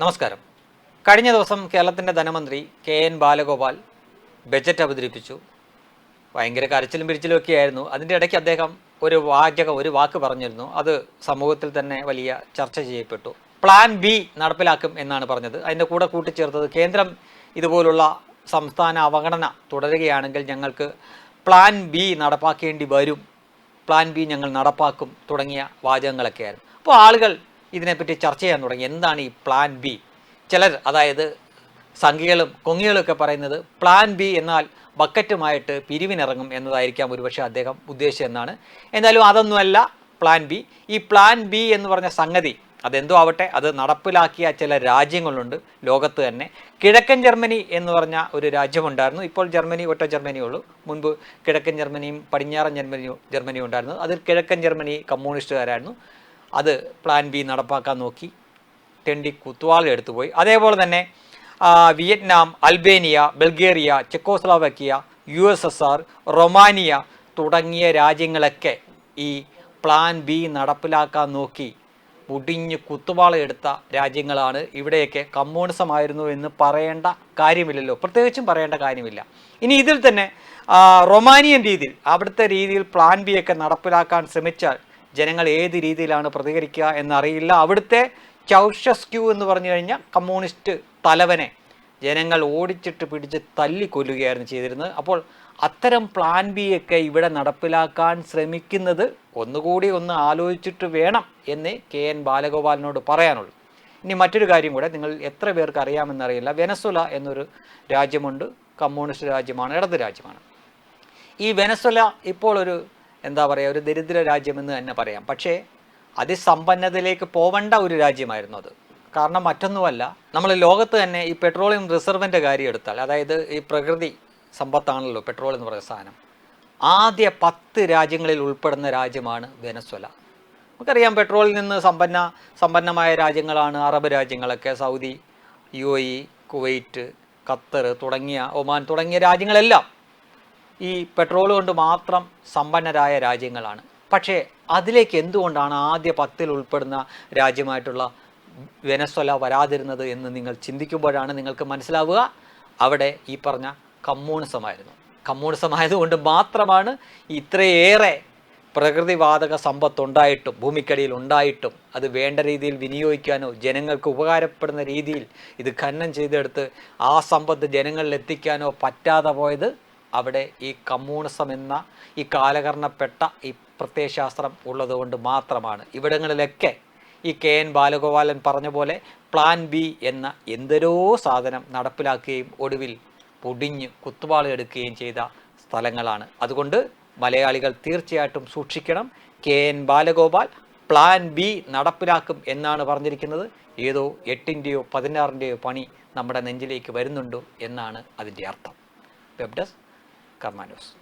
നമസ്കാരം. കഴിഞ്ഞ ദിവസം കേരളത്തിന്റെ ധനമന്ത്രി കെ എൻ ബാലഗോപാൽ ബജറ്റ് അവതരിപ്പിച്ചു. ഭയങ്കര കരച്ചിലും പിരിച്ചിലും ഒക്കെ ആയിരുന്നു. അതിന്റെ ഇടയ്ക്ക് അദ്ദേഹം ഒരു വാചകം ഒരു വാക്ക് പറഞ്ഞിരുന്നു. അത് സമൂഹത്തിൽ തന്നെ വലിയ ചർച്ച ചെയ്യപ്പെട്ടു. പ്ലാൻ ബി നടപ്പിലാക്കും എന്നാണ് പറഞ്ഞത്. അതിന്റെ കൂടെ കൂട്ടിച്ചേർത്തത് കേന്ദ്രം ഇതുപോലുള്ള സംസ്ഥാന അവഗണന തുടരുകയാണെങ്കിൽ ഞങ്ങൾക്ക് പ്ലാൻ ബി നടപ്പാക്കേണ്ടി വരും. പ്ലാൻ ബി ഞങ്ങൾ നടപ്പാക്കും തുടങ്ങിയ വാചകങ്ങളൊക്കെയായിരുന്നു. അപ്പോൾ ആളുകൾ ഇതിനെപ്പറ്റി ചർച്ച ചെയ്യാൻ തുടങ്ങി. എന്താണ് ഈ പ്ലാൻ ബി ചിലർ അതായത് സംഖ്യകളും കൊങ്ങികളും ഒക്കെ പറയുന്നത് പ്ലാൻ ബി എന്നാൽ ബക്കറ്റുമായിട്ട് പിരിവിനിറങ്ങും എന്നതായിരിക്കാം ഒരുപക്ഷെ അദ്ദേഹം ഉദ്ദേശിച്ചതെന്നാണ് എന്തായാലും അതൊന്നുമല്ല പ്ലാൻ ബി ഈ പ്ലാൻ ബി എന്ന് പറഞ്ഞ സംഗതി അതെന്തോ ആവട്ടെ അത് നടപ്പിലാക്കിയ ചില രാജ്യങ്ങളുണ്ട് ലോകത്ത് തന്നെ. കിഴക്കൻ ജർമ്മനി എന്ന് പറഞ്ഞ ഒരു രാജ്യമുണ്ടായിരുന്നു. ഇപ്പോൾ ജർമ്മനി ഒറ്റ ജർമ്മനിയേ ഉള്ളൂ. മുൻപ് കിഴക്കൻ ജർമ്മനിയും പടിഞ്ഞാറൻ ജർമ്മനിയും ജർമ്മനിയും ഉണ്ടായിരുന്നു. അതിൽ കിഴക്കൻ ജർമ്മനി കമ്മ്യൂണിസ്റ്റുകാരായിരുന്നു. അത് പ്ലാൻ ബി നടപ്പാക്കാൻ നോക്കി. തെണ്ടി കുത്തുവാള എടുത്തുപോയി അതേപോലെ തന്നെ Vietnam Albania Bulgaria Czechoslovakia U S S R Romania തുടങ്ങിയ രാജ്യങ്ങളൊക്കെ ഈ പ്ലാൻ ബി നടപ്പിലാക്കാൻ നോക്കി. മുടിഞ്ഞ് കുത്തുവാള എടുത്ത രാജ്യങ്ങളാണ് ഇവിടെയൊക്കെ കമ്മ്യൂണിസം ആയിരുന്നു എന്ന് പറയേണ്ട കാര്യമില്ലല്ലോ. പ്രത്യേകിച്ചും പറയേണ്ട കാര്യമില്ല. ഇനി ഇതിൽ തന്നെ റൊമാനിയൻ രീതിയിൽ അവിടുത്തെ രീതിയിൽ പ്ലാൻ ബി ഒക്കെ നടപ്പിലാക്കാൻ ശ്രമിച്ചാൽ ജനങ്ങൾ ഏത് രീതിയിലാണ് പ്രതികരിക്കുക എന്നറിയില്ല. അവിടുത്തെ ചൗഷസ്ക്യൂ എന്ന് പറഞ്ഞു കഴിഞ്ഞാൽ കമ്മ്യൂണിസ്റ്റ് തലവനെ ജനങ്ങൾ ഓടിച്ചിട്ട് പിടിച്ച് തല്ലിക്കൊല്ലുകയായിരുന്നു ചെയ്തിരുന്നത്. അപ്പോൾ അത്തരം പ്ലാൻ ബി ഒക്കെ ഇവിടെ നടപ്പിലാക്കാൻ ശ്രമിക്കുന്നത് ഒന്നുകൂടി ഒന്ന് ആലോചിച്ചിട്ട് വേണം എന്ന് കെ എൻ ബാലഗോപാലിനോട് പറയാനുള്ളൂ. ഇനി മറ്റൊരു കാര്യം കൂടെ നിങ്ങൾ എത്ര പേർക്ക് അറിയാമെന്നറിയില്ല. വെനസുല എന്നൊരു രാജ്യമുണ്ട്. കമ്മ്യൂണിസ്റ്റ് രാജ്യമാണ് ഇടത് രാജ്യമാണ്. ഈ വെനസുല ഇപ്പോൾ ഒരു എന്താ പറയുക ഒരു ദരിദ്ര രാജ്യമെന്ന് തന്നെ പറയാം. പക്ഷേ അതിസമ്പന്നതയിലേക്ക് പോവേണ്ട ഒരു രാജ്യമായിരുന്നു അത്. കാരണം മറ്റൊന്നുമല്ല നമ്മൾ ലോകത്ത് തന്നെ ഈ പെട്രോളിയം റിസർവിന്റെ കാര്യം എടുത്താൽ അതായത് ഈ പ്രകൃതി സമ്പത്താണല്ലോ പെട്രോൾ എന്ന് പറയുന്ന സാധനം. ആദ്യ പത്ത് രാജ്യങ്ങളിൽ ഉൾപ്പെടുന്ന രാജ്യമാണ് വെനസ്വല. നമുക്കറിയാം പെട്രോളിൽ നിന്ന് സമ്പന്ന സമ്പന്നമായ രാജ്യങ്ങളാണ് അറബ് രാജ്യങ്ങളൊക്കെ Saudi U A Kuwait Qatar തുടങ്ങിയ ഒമാൻ തുടങ്ങിയ രാജ്യങ്ങളെല്ലാം ഈ പെട്രോൾ കൊണ്ട് മാത്രം സമ്പന്നരായ രാജ്യങ്ങളാണ്. പക്ഷേ അതിലേക്ക് എന്തുകൊണ്ടാണ് ആദ്യ പത്തിൽ ഉൾപ്പെടുന്ന രാജ്യമായിട്ടുള്ള വെനസ്വല വരാതിരുന്നത് എന്ന് നിങ്ങൾ ചിന്തിക്കുമ്പോഴാണ് നിങ്ങൾക്ക് മനസ്സിലാവുക? അവിടെ ഈ പറഞ്ഞ കമ്മ്യൂണിസമായിരുന്നു. കമ്മ്യൂണിസം ആയതുകൊണ്ട് മാത്രമാണ് ഇത്രയേറെ പ്രകൃതിവാതക സമ്പത്തുണ്ടായിട്ടും ഭൂമിക്കടിയിൽ ഉണ്ടായിട്ടും അത് വേണ്ട രീതിയിൽ വിനിയോഗിക്കാനോ ജനങ്ങൾക്ക് ഉപകാരപ്പെടുന്ന രീതിയിൽ ഇത് ഖനനം ചെയ്തെടുത്ത് ആ സമ്പത്ത് ജനങ്ങളിൽ എത്തിക്കാനോ പറ്റാതെ പോയത് അവിടെ ഈ കമ്മ്യൂണിസം എന്ന ഈ കാലകർണപ്പെട്ട ഈ പ്രത്യയശാസ്ത്രം ഉള്ളതുകൊണ്ട് മാത്രമാണ്. ഇവിടങ്ങളിലൊക്കെ ഈ കെ എൻ ബാലഗോപാലൻ പറഞ്ഞ പോലെ പ്ലാൻ ബി എന്ന എന്തൊരോ സാധനം നടപ്പിലാക്കുകയും ഒടുവിൽ പൊടിഞ്ഞ് കുത്തുപാളെടുക്കുകയും ചെയ്ത സ്ഥലങ്ങളാണ്. അതുകൊണ്ട് മലയാളികൾ തീർച്ചയായിട്ടും സൂക്ഷിക്കണം. K N Balagopal plan B നടപ്പിലാക്കും എന്നാണ് പറഞ്ഞിരിക്കുന്നത്. ഏതോ എട്ടിന്റെയോ പതിനാറിന്റെയോ പണി നമ്മുടെ നെഞ്ചിലേക്ക് വരുന്നുണ്ടോ എന്നാണ് അതിന്റെ അർത്ഥം. Web desk Camaros.